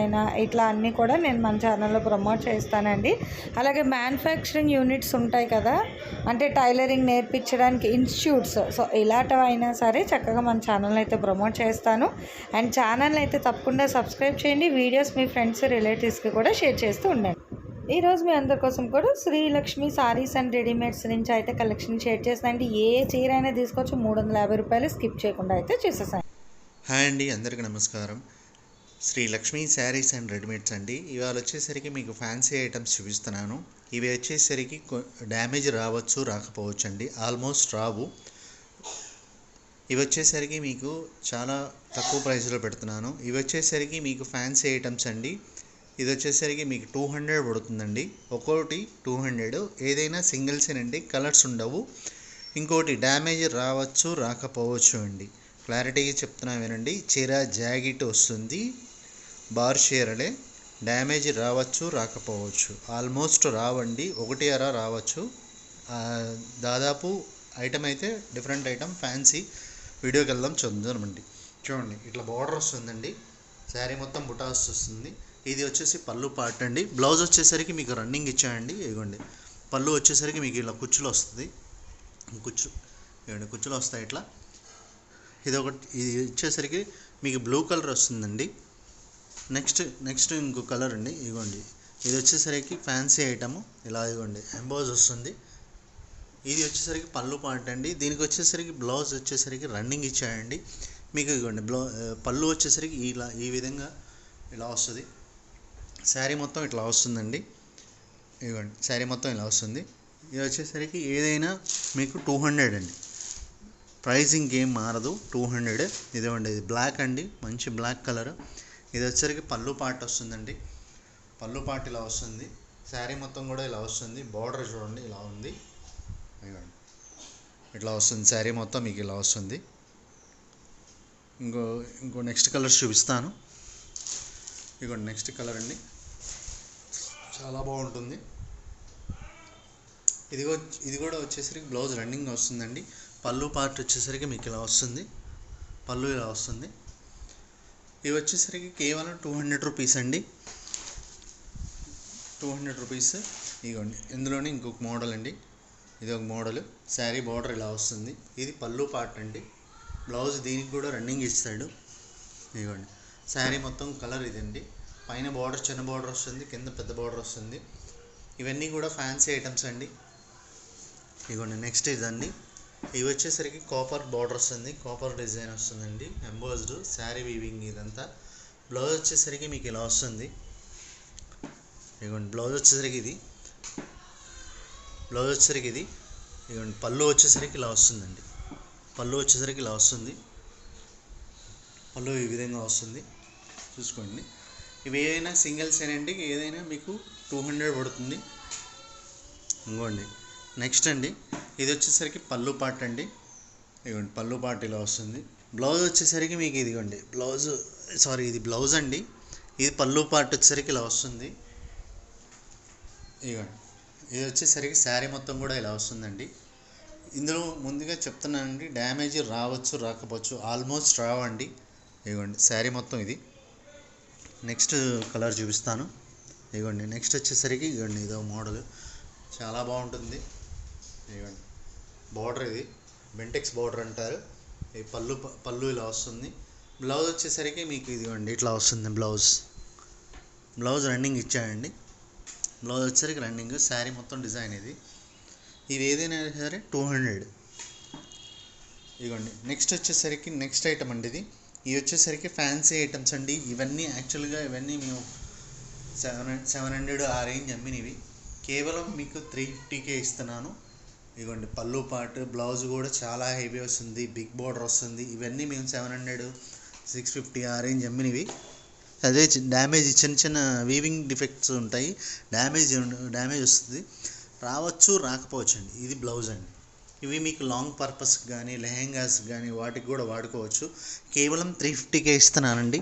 అయినా ఇట్లా అన్నీ కూడా నేను మన ఛానల్లో ప్రమోట్ చేస్తానండి. అలాగే మ్యానుఫ్యాక్చరింగ్ యూనిట్స్ ఉంటాయి కదా అంటే టైలరింగ్ నేర్పించడానికి ఇన్స్టిట్యూట్స్ సో ఇలాంటివి అయినా సరే చక్కగా మన ఛానల్ అయితే ప్రమోట్ చేస్తాను. అండ్ ఛానల్ అయితే తప్పకుండా సబ్స్క్రైబ్ చేయండి. వీడియోస్ మీ ఫ్రెండ్స్ రిలేటివ్స్కి కూడా షేర్ చేస్తూ ఉండండి. ఈరోజు మీ అందరి కోసం కూడా శ్రీలక్ష్మి సారీస్ అండ్ రెడీమేడ్స్ నుంచి అయితే కలెక్షన్ షేర్ చేస్తానండి ఏ చీర అయినా తీసుకోవచ్చు. మూడు వందల యాభై రూపాయలు స్కిప్ చేయకుండా అయితే చేసేసాను. హాయ్ అండి అందరికీ నమస్కారం. శ్రీ లక్ష్మీ శారీస్ అండ్ రెడీమేడ్స్ అండి. ఇవాళ వచ్చేసరికి మీకు ఫ్యాన్సీ ఐటమ్స్ చూపిస్తున్నాను. ఇవి వచ్చేసరికి డ్యామేజ్ రావచ్చు రాకపోవచ్చు అండి ఆల్మోస్ట్ రావు. ఇవి వచ్చేసరికి మీకు చాలా తక్కువ ప్రైస్లో పెడుతున్నాను. ఇవి వచ్చేసరికి మీకు ఫ్యాన్సీ ఐటమ్స్ అండి. ఇది వచ్చేసరికి మీకు టూ హండ్రెడ్ పడుతుందండి. ఒక్కోటి టూ హండ్రెడ్ ఏదైనా సింగిల్సేనండి కలర్స్ ఉండవు. ఇంకోటి డ్యామేజ్ రావచ్చు రాకపోవచ్చు అండి. క్లారిటీగా చెప్తున్నా వినండి. చీర జాకెట్ వస్తుంది. బార్ చీరలే డ్యామేజ్ రావచ్చు రాకపోవచ్చు. ఆల్మోస్ట్ రావండి ఒకటి అర రావచ్చు. దాదాపు ఐటమ్ అయితే డిఫరెంట్ ఐటమ్ ఫ్యాన్సీ వీడియోకి వెళ్దాం చూద్దామండి. చూడండి ఇట్లా బార్డర్ వస్తుందండి. శారీ మొత్తం బుటాస్ వస్తుంది. ఇది వచ్చేసి పళ్ళు పార్ట్ అండి. బ్లౌజ్ వచ్చేసరికి మీకు రన్నింగ్ ఇచ్చాయండి ఇదిగోండి. పళ్ళు వచ్చేసరికి మీకు ఇలా కుచ్చులు వస్తుంది. కుచ్చు ఇవ్వండి కుచ్చులు వస్తాయి ఇట్లా. ఇది ఒకటి ఇది వచ్చేసరికి మీకు బ్లూ కలర్ వస్తుందండి. నెక్స్ట్ నెక్స్ట్ ఇంకో కలర్ అండి ఇదిగోండి. ఇది వచ్చేసరికి ఫ్యాన్సీ ఐటమ్. ఇలా ఇదిగోండి ఎంబోజ్ వస్తుంది. ఇది వచ్చేసరికి పళ్ళు పాయింట్ అండి. దీనికి వచ్చేసరికి బ్లౌజ్ వచ్చేసరికి రన్నింగ్ ఇచ్చాయండి. మీకు ఇదిగోండి బ్లౌ పళ్ళు వచ్చేసరికి ఇలా ఈ విధంగా ఇలా వస్తుంది. శారీ మొత్తం ఇట్లా వస్తుందండి. ఇదిగోండి శారీ మొత్తం ఇలా వస్తుంది. ఇది వచ్చేసరికి ఏదైనా మీకు టూ హండ్రెడ్ అండి. ప్రైజింగ్ ఏం మారదు టూ హండ్రెడ్. ఇదిగోండి ఇది బ్లాక్ అండి మంచి బ్లాక్ కలర్. ఇది వచ్చేసరికి పళ్ళు పార్ట్ వస్తుందండి. పళ్ళు పార్ట్ ఇలా వస్తుంది. శారీ మొత్తం కూడా ఇలా వస్తుంది. బార్డర్ చూడండి ఇలా ఉంది. ఇట్లా వస్తుంది శారీ మొత్తం మీకు ఇలా వస్తుంది. ఇంకో ఇంకో నెక్స్ట్ కలర్స్ చూపిస్తాను. ఇదిగోండి నెక్స్ట్ కలర్ అండి. చాలా బాగుంటుంది. ఇది ఇది కూడా వచ్చేసరికి బ్లౌజ్ రన్నింగ్ వస్తుందండి. పళ్ళు పార్ట్ వచ్చేసరికి మీకు ఇలా వస్తుంది. పళ్ళు ఇలా వస్తుంది. ఇవి వచ్చేసరికి కేవలం టూ హండ్రెడ్ రూపీస్ అండి. Two hundred rupees. ఇదిగోండి ఇందులోనే ఇంకొక మోడల్ అండి. ఇది ఒక మోడల్. శారీ బార్డర్ ఇలా వస్తుంది. ఇది పళ్ళు పార్ట్ అండి. బ్లౌజ్ దీనికి కూడా రన్నింగ్ ఇస్తాడు. ఇదిగోండి శారీ మొత్తం కలర్ ఇదండి. పైన బార్డర్ చిన్న బార్డర్ వస్తుంది కింద పెద్ద బార్డర్ వస్తుంది. ఇవన్నీ కూడా ఫ్యాన్సీ ఐటమ్స్ అండి. ఇదిగోండి నెక్స్ట్ ఇదండి. ఇవి వచ్చేసరికి కాపర్ బార్డర్ వస్తుంది కాపర్ డిజైన్ వస్తుందండి. ఎంబోజ్డ్ శారీ వీవింగ్ ఇదంతా. బ్లౌజ్ వచ్చేసరికి మీకు ఇలా వస్తుంది. ఇదిగోండి బ్లౌజ్ వచ్చేసరికి ఇది. బ్లౌజ్ వచ్చేసరికి ఇది. ఇదిగోండి పళ్ళు వచ్చేసరికి ఇలా వస్తుందండి. పళ్ళు వచ్చేసరికి ఇలా వస్తుంది. పళ్ళు ఈ విధంగా వస్తుంది. చూసుకోండి. ఇవి ఏదైనా సింగిల్స్ అండి ఏదైనా మీకు టూ హండ్రెడ్ పడుతుంది. ఇంకోండి. నెక్స్ట్ అండి ఇది వచ్చేసరికి పళ్ళు పార్ట్ అండి. ఇదిగోండి పళ్ళు పార్ట్ ఇలా వస్తుంది. బ్లౌజ్ వచ్చేసరికి మీకు ఇదిగోండి బ్లౌజ్ సారీ ఇది బ్లౌజ్ అండి. ఇది పళ్ళు పార్ట్ వచ్చేసరికి ఇలా వస్తుంది. ఇదిగోండి ఇది వచ్చేసరికి శారీ మొత్తం కూడా ఇలా వస్తుందండి. ఇందులో ముందుగా చెప్తున్నానండి డ్యామేజ్ రావచ్చు రాకపోవచ్చు ఆల్మోస్ట్ రావండి. ఇదిగోండి శారీ మొత్తం ఇది. నెక్స్ట్ కలర్ చూపిస్తాను. ఇదిగోండి నెక్స్ట్ వచ్చేసరికి ఇదిగోండి ఇదో మోడల్. చాలా బాగుంటుంది. ఇదిగోండి. బార్డర్ ఇది. బెంటెక్స్ బార్డర్ అంటారు. ఈ పళ్ళు పళ్ళు ఇలా వస్తుంది. బ్లౌజ్ వచ్చేసరికి మీకు ఇదిగోండి ఇట్లా వస్తుంది బ్లౌజ్ బ్లౌజ్ రన్నింగ్ ఇచ్చాయండి బ్లౌజ్ వచ్చేసరికి రన్నింగ్ శారీ మొత్తం డిజైన్ ఇది. ఇది ఏదైనా సరే టూ హండ్రెడ్ ఇదిగోండి. నెక్స్ట్ వచ్చేసరికి నెక్స్ట్ ఐటమ్ అండి ఇది. ఇవి వచ్చేసరికి ఫ్యాన్సీ ఐటమ్స్ అండి. ఇవన్నీ యాక్చువల్గా ఇవన్నీ మేము సెవెన్ సెవెన్ హండ్రెడ్ ఆ రేంజ్ అమ్మినవి. కేవలం మీకు త్రీ ఫిఫ్టీకే ఇస్తున్నాను. ఇదిగోండి పళ్ళు పార్ట్ బ్లౌజ్ కూడా చాలా హెవీ వస్తుంది బిగ్ బార్డర్ వస్తుంది. ఇవన్నీ మేము సెవెన్ హండ్రెడ్ సిక్స్ ఫిఫ్టీ ఆ రేంజ్ అమ్మినవి. అదే డ్యామేజ్ చిన్న చిన్న వీవింగ్ డిఫెక్ట్స్ ఉంటాయి. డ్యామేజ్ డ్యామేజ్ వస్తుంది. రావచ్చు రాకపోవచ్చు అండి. ఇది బ్లౌజ్ అండి. ఇవి మీకు లాంగ్ పర్పస్ కానీ లెహెంగాస్ కానీ వాటికి కూడా వాడుకోవచ్చు. కేవలం త్రీ ఫిఫ్టీకే ఇస్తున్నానండి.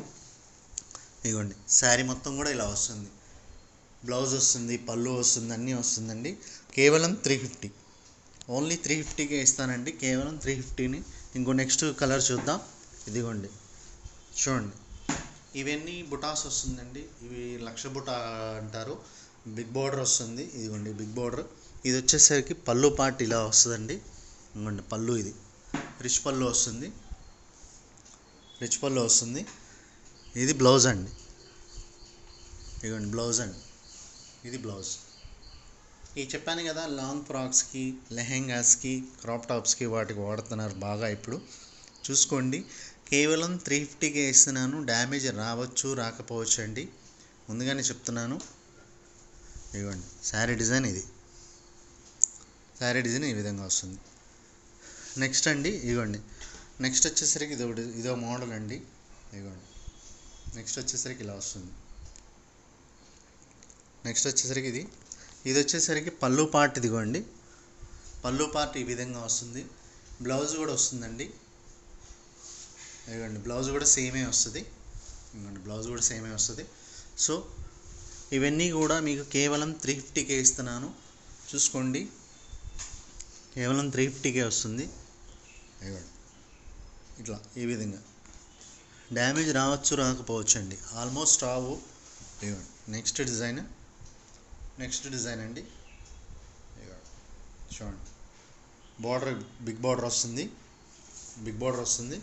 ఇదిగోండి శారీ మొత్తం కూడా ఇలా వస్తుంది. బ్లౌజ్ వస్తుంది పళ్ళు వస్తుంది అన్నీ వస్తుందండి. కేవలం త్రీ ఫిఫ్టీ. ఓన్లీ త్రీ ఫిఫ్టీకే ఇస్తానండి కేవలం త్రీ ఫిఫ్టీని. ఇంకో నెక్స్ట్ కలర్ చూద్దాం. ఇదిగోండి చూడండి. ఇవన్నీ బుటాస్ వస్తుందండి ఇవి లక్ష బుటా అంటారు. బిగ్ బార్డర్ వస్తుంది ఇదిగోండి బిగ్ బార్డర్. ఇది వచ్చేసరికి పళ్ళు పార్ట్ ఇలా వస్తుందండి. ఇంకోండి పళ్ళు ఇది. రిచ్ పళ్ళు వస్తుంది. రిచ్ పళ్ళు వస్తుంది. ఇది బ్లౌజ్ అండి. ఇదిగోండి బ్లౌజ్ అండి. ఇది బ్లౌజ్. ఈ చెప్పాను కదా లాంగ్ ఫ్రాక్స్కి లెహెంగాస్కి క్రాప్ టాప్స్కి వాటికి వాడుతున్నారు బాగా ఇప్పుడు. చూసుకోండి కేవలం త్రీ ఫిఫ్టీకే ఇస్తున్నాను డ్యామేజ్ రావచ్చు రాకపోవచ్చు అండి. ముందుగానే చెప్తున్నాను. ఇదిగోండి శారీ డిజైన్ ఇది. శారీ డిజైన్ ఈ విధంగా వస్తుంది. నెక్స్ట్ అండి ఇదిగోండి. నెక్స్ట్ వచ్చేసరికి ఇది ఒకటి ఇదో మోడల్ అండి. ఇదిగోండి. నెక్స్ట్ వచ్చేసరికి ఇలా వస్తుంది. నెక్స్ట్ వచ్చేసరికి ఇది. ఇది వచ్చేసరికి పళ్ళు పార్ట్ ఇదిగోండి. పళ్ళు పార్ట్ ఈ విధంగా వస్తుంది. బ్లౌజ్ కూడా వస్తుందండి. ఇదిగోండి బ్లౌజ్ కూడా సేమే వస్తుంది. ఇదిగోండి బ్లౌజ్ కూడా సేమే వస్తుంది. సో ఇవన్నీ కూడా మీకు కేవలం త్రీ ఫిఫ్టీకే ఇస్తున్నాను. చూసుకోండి. కేవలం త్రీ ఫిఫ్టీకే వస్తుంది. ఇదిగోండి ఇట్లా ఈ విధంగా. డ్యామేజ్ రావచ్చు రాకపోవచ్చు అండి ఆల్మోస్ట్ రావు. ఇదిగోండి నెక్స్ట్ డిజైన్. నెక్స్ట్ డిజైన్ అండి. చూడండి. బార్డర్ బిగ్ బార్డర్ వస్తుంది. బిగ్ బార్డర్ వస్తుంది.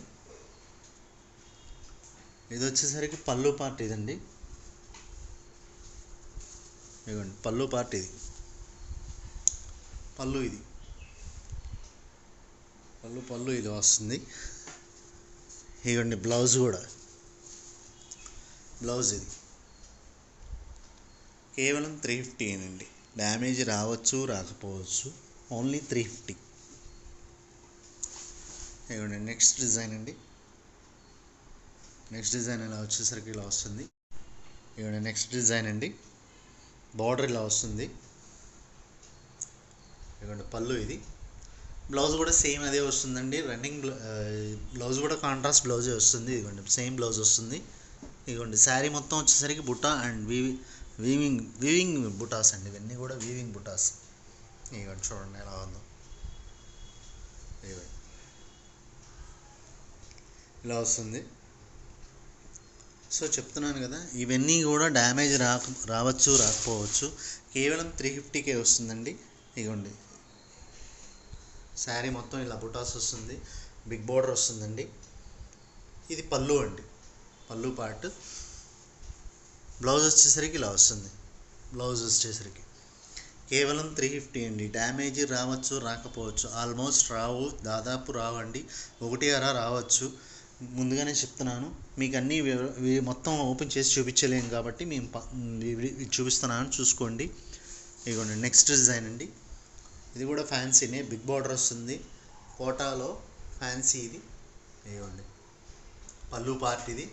ఇది వచ్చేసరికి పళ్ళు పార్ట్ ఇదండి. ఇదిగోండి పళ్ళు పార్ట్ ఇది. పళ్ళు ఇది. పళ్ళు పళ్ళు ఇది వస్తుంది. ఇదిగోండి బ్లౌజ్ కూడా. బ్లౌజ్ ఇది. కేవలం త్రీ ఫిఫ్టీ అండి. డ్యామేజ్ రావచ్చు రాకపోవచ్చు. ఓన్లీ త్రీ ఫిఫ్టీ ఇవ్వండి నెక్స్ట్ డిజైన్ అండి. నెక్స్ట్ డిజైన్ ఇలా వచ్చేసరికి ఇలా వస్తుంది. ఇదిగోండి నెక్స్ట్ డిజైన్ అండి. బార్డర్ ఇలా వస్తుంది. ఇవ్వండి పళ్ళు ఇది. బ్లౌజ్ కూడా సేమ్ అదే వస్తుందండి. రన్నింగ్ బ్లౌజ్ కూడా కాంట్రాస్ట్ బ్లౌజే వస్తుంది. ఇదిగోండి సేమ్ బ్లౌజ్ వస్తుంది. ఇదిగోండి శారీ మొత్తం వచ్చేసరికి బుట్ట అండ్ వీవి వీవింగ్ వీవింగ్ బుటాస్ అండి. ఇవన్నీ కూడా వీవింగ్ బుటాస్. ఇదిగోండి చూడండి ఎలా ఉందో. ఇలా వస్తుంది. సో చెప్తున్నాను కదా ఇవన్నీ కూడా డ్యామేజ్ రాక రావచ్చు రాకపోవచ్చు. కేవలం త్రీ ఫిఫ్టీకే వస్తుందండి. ఇదిగోండి. శారీ మొత్తం ఇలా బుటాస్ వస్తుంది. బిగ్ బోర్డర్ వస్తుందండి. ఇది పళ్ళు అండి. పళ్ళు పార్ట్. బ్లౌజ్ వచ్చేసరికి ఇలా వస్తుంది. బ్లౌజ్ వచ్చేసరికి. కేవలం త్రీ ఫిఫ్టీ అండి. డ్యామేజ్ రావచ్చు రాకపోవచ్చు. ఆల్మోస్ట్ రావు దాదాపు రావండి. ఒకటి అరా రావచ్చు. ముందుగానే చెప్తున్నాను. మీకు అన్నీ మొత్తం ఓపెన్ చేసి చూపించలేము కాబట్టి మేము చూపిస్తున్నాను. చూసుకోండి. ఇదిగోండి నెక్స్ట్ డిజైన్ అండి. ఇది కూడా ఫ్యాన్సీనే బిగ్ బార్డర్ వస్తుంది. కోటాలో ఫ్యాన్సీ ఇది. ఇదిగోండి. పళ్ళు పార్ట్ ఇది.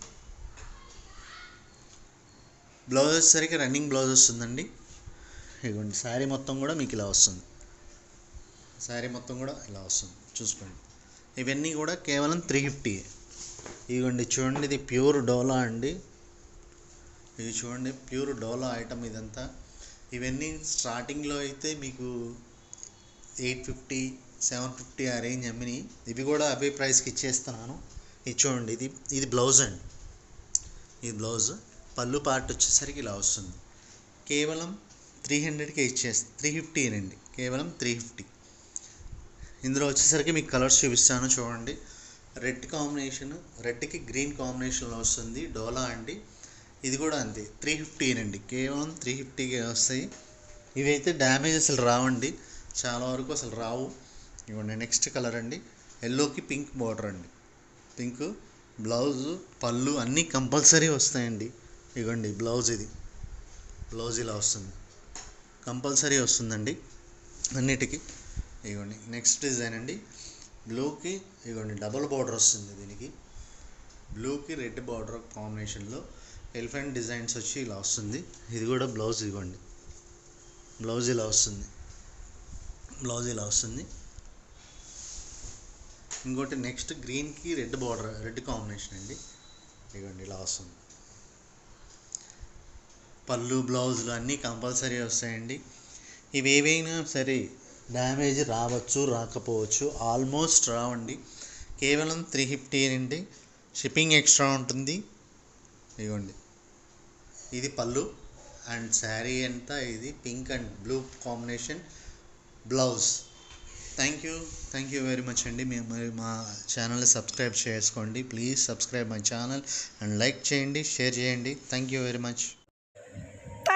బ్లౌజ్ వచ్చేసరికి రన్నింగ్ బ్లౌజ్ వస్తుందండి. ఇదిగోండి శారీ మొత్తం కూడా మీకు ఇలా వస్తుంది. శారీ మొత్తం కూడా ఇలా వస్తుంది. చూసుకోండి. ఇవన్నీ కూడా కేవలం త్రీ ఫిఫ్టీ ఇదిగోండి చూడండి ఇది ప్యూర్ డోలా అండి. ఇది చూడండి ప్యూర్ డోలా ఐటమ్ ఇదంతా. ఇవన్నీ స్టార్టింగ్లో అయితే మీకు ఎయిట్ ఫిఫ్టీ సెవెన్ ఫిఫ్టీ ఆ రేంజ్ అమ్మినాయి ఇవి కూడా అవే ప్రైస్కి ఇచ్చేస్తున్నాను. ఇది చూడండి ఇది ఇది బ్లౌజ్ అండి. ఇది బ్లౌజ్. పళ్ళు పార్ట్ వచ్చేసరికి ఇలా వస్తుంది. కేవలం త్రీ హండ్రెడ్కే ఇచ్చేస్తా త్రీ ఫిఫ్టీ అండి కేవలం త్రీ ఫిఫ్టీ ఇందులో వచ్చేసరికి మీకు కలర్స్ చూపిస్తాను చూడండి. రెడ్ కాంబినేషన్ రెడ్కి గ్రీన్ కాంబినేషన్లో వస్తుంది డోలా అండి. ఇది కూడా అంతే త్రీ ఫిఫ్టీనండి కేవలం త్రీ ఫిఫ్టీకే వస్తాయి. ఇవైతే డ్యామేజ్ అసలు రావండి. చాలా వరకు అసలు రావు. ఇవ్వండి నెక్స్ట్ కలర్ అండి. ఎల్లోకి పింక్ బార్డర్ అండి. పింక్ బ్లౌజ్ పళ్ళు అన్నీ కంపల్సరీ వస్తాయండి. ఇగోండి బ్లౌజ్ ఇది. బ్లౌజ్ ఇలా వస్తుంది. కంపల్సరీ వస్తుందండి అన్నిటికీ. ఇగోండి నెక్స్ట్ డిజైన్ అండి. బ్లూకి ఇగోండి డబుల్ బార్డర్ వస్తుంది దీనికి. బ్లూకి రెడ్ బార్డర్ కాంబినేషన్లో ఎలిఫెంట్ డిజైన్స్ వచ్చి ఇలా వస్తుంది. ఇది కూడా బ్లౌజ్ ఇవ్వండి బ్లౌజ్ ఇలా వస్తుంది. బ్లౌజ్ ఇలా వస్తుంది. ఇంకోటి నెక్స్ట్ గ్రీన్కి రెడ్ బార్డర్ రెడ్ కాంబినేషన్ అండి. ఇదిగోండి ఇలా వస్తుంది. పళ్ళు బ్లౌజులు అన్నీ కంపల్సరీ వస్తాయండి. ఇవి ఏవైనా సరే డ్యామేజ్ రావచ్చు రాకపోవచ్చు ఆల్మోస్ట్ రావండి. కేవలం త్రీ ఫిఫ్టీ అండి. షిప్పింగ్ ఎక్స్ట్రా ఉంటుంది. ఇవ్వండి ఇది పళ్ళు అండ్ శారీ అంతా ఇది pink and blue combination blouse. Thank you thank you very much అండి. మేము మా ఛానల్ని సబ్స్క్రైబ్ చేసుకోండి. Please subscribe my channel and like చేయండి షేర్ చేయండి. Thank you very much